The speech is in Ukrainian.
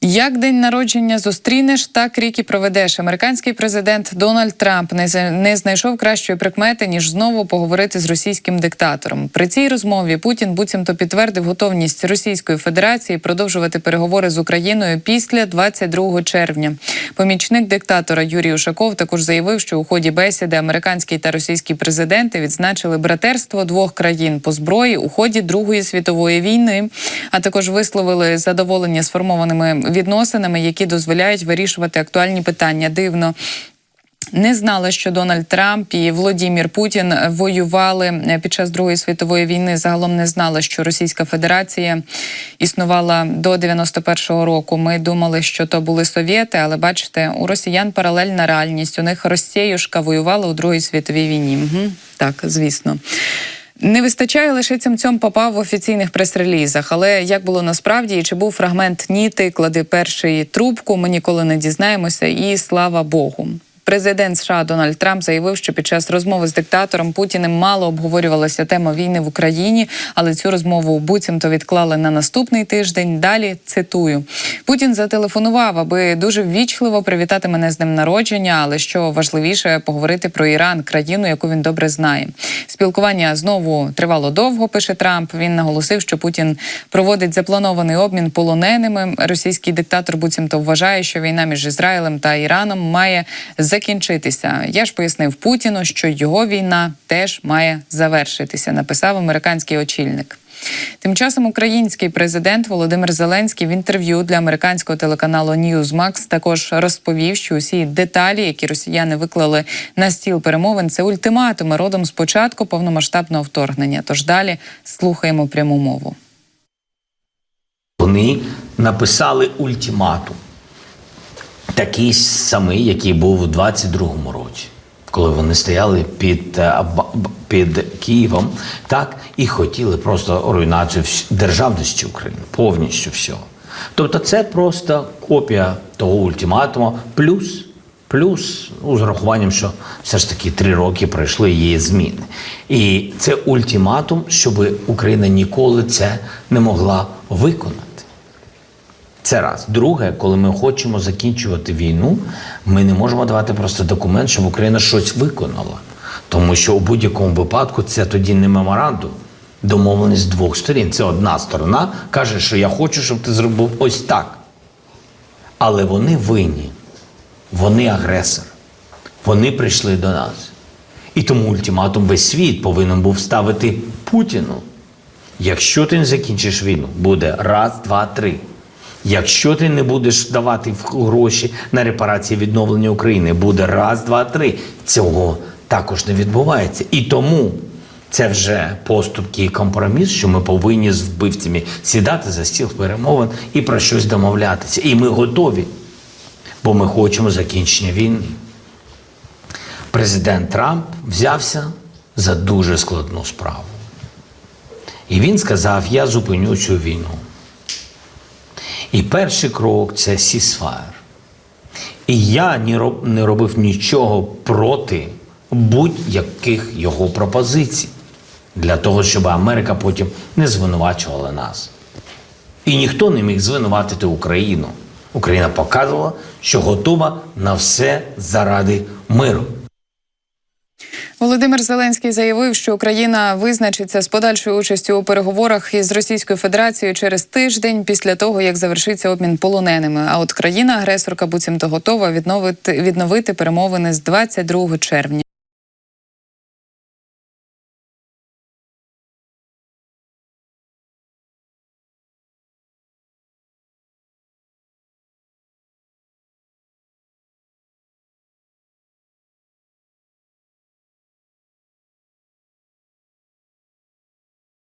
Як день народження зустрінеш, так рік і проведеш. Американський президент Дональд Трамп не знайшов кращої прикмети ніж знову поговорити з російським диктатором. При цій розмові Путін буцімто підтвердив готовність Російської Федерації продовжувати переговори з Україною після 22 червня. Помічник диктатора Юрій Ушаков також заявив, що у ході бесіди американський та російський президенти відзначили братерство двох країн по зброї у ході Другої світової війни, а також висловили задоволення сформованими відносинами, які дозволяють вирішувати актуальні питання. Дивно. Не знала, що Дональд Трамп і Володимир Путін воювали під час Другої світової війни. Загалом не знала, що Російська Федерація існувала до 91-го року. Ми думали, що то були совєти, але бачите, у росіян паралельна реальність. У них Росіюшка воювала у Другій світовій війні. Угу. Так, звісно. Не вистачає лише цим попав в офіційних прес-релізах. Але як було насправді, і чи був фрагмент Ніти, клади першої трубку, ми ніколи не дізнаємося, і слава Богу. Президент США Дональд Трамп заявив, що під час розмови з диктатором Путіним мало обговорювалася тема війни в Україні, але цю розмову буцімто відклали на наступний тиждень. Далі цитую: Путін зателефонував, аби дуже ввічливо привітати мене з днем народження, але що важливіше, поговорити про Іран, країну, яку він добре знає. Спілкування знову тривало довго. Пише Трамп. Він наголосив, що Путін проводить запланований обмін полоненими. Російський диктатор буцімто вважає, що війна між Ізраїлем та Іраном має закінчитися. Я ж пояснив Путіну, що його війна теж має завершитися. Написав американський очільник. Тим часом український президент Володимир Зеленський в інтерв'ю для американського телеканалу Newsmax також розповів, що усі деталі, які росіяни виклали на стіл перемовин, це ультиматуми родом з початку повномасштабного вторгнення. Тож далі слухаємо пряму мову. Вони написали ультиматум, такий самий, який був у 22-му році, коли вони стояли під, е, під Києвом, так і хотіли просто руйнацію державності України, повністю всього. Тобто, це просто копія того ультиматуму, плюс, плюс ну, з урахуванням, що все ж таки три роки пройшли її зміни. І це ультиматум, щоб Україна ніколи це не могла виконати. Це раз. Друге, коли ми хочемо закінчувати війну, ми не можемо давати просто документ, щоб Україна щось виконала. Тому що у будь-якому випадку це тоді не меморандум, домовленість двох сторін. Це одна сторона каже, що я хочу, щоб ти зробив ось так. Але вони винні, вони агресор. Вони прийшли до нас. І тому ультиматум весь світ повинен був ставити Путіну. Якщо ти не закінчиш війну, буде раз, два, три. Якщо ти не будеш давати гроші на репарації відновлення України, буде раз, два, три. Цього також не відбувається. І тому це вже поступки і компроміс, що ми повинні з вбивцями сідати за стіл перемовин і про щось домовлятися. І ми готові, бо ми хочемо закінчення війни. Президент Трамп взявся за дуже складну справу. І він сказав: Я зупиню цю війну. І перший крок це сісфаєр. І я не робив нічого проти будь-яких його пропозицій для того, щоб Америка потім не звинувачувала нас. І ніхто не міг звинуватити Україну. Україна показувала, що готова на все заради миру. Володимир Зеленський заявив, що Україна визначиться з подальшою участю у переговорах із Російською Федерацією через тиждень після того, як завершиться обмін полоненими. А от країна-агресорка буцімто готова відновити відновити перемовини з 22 червня.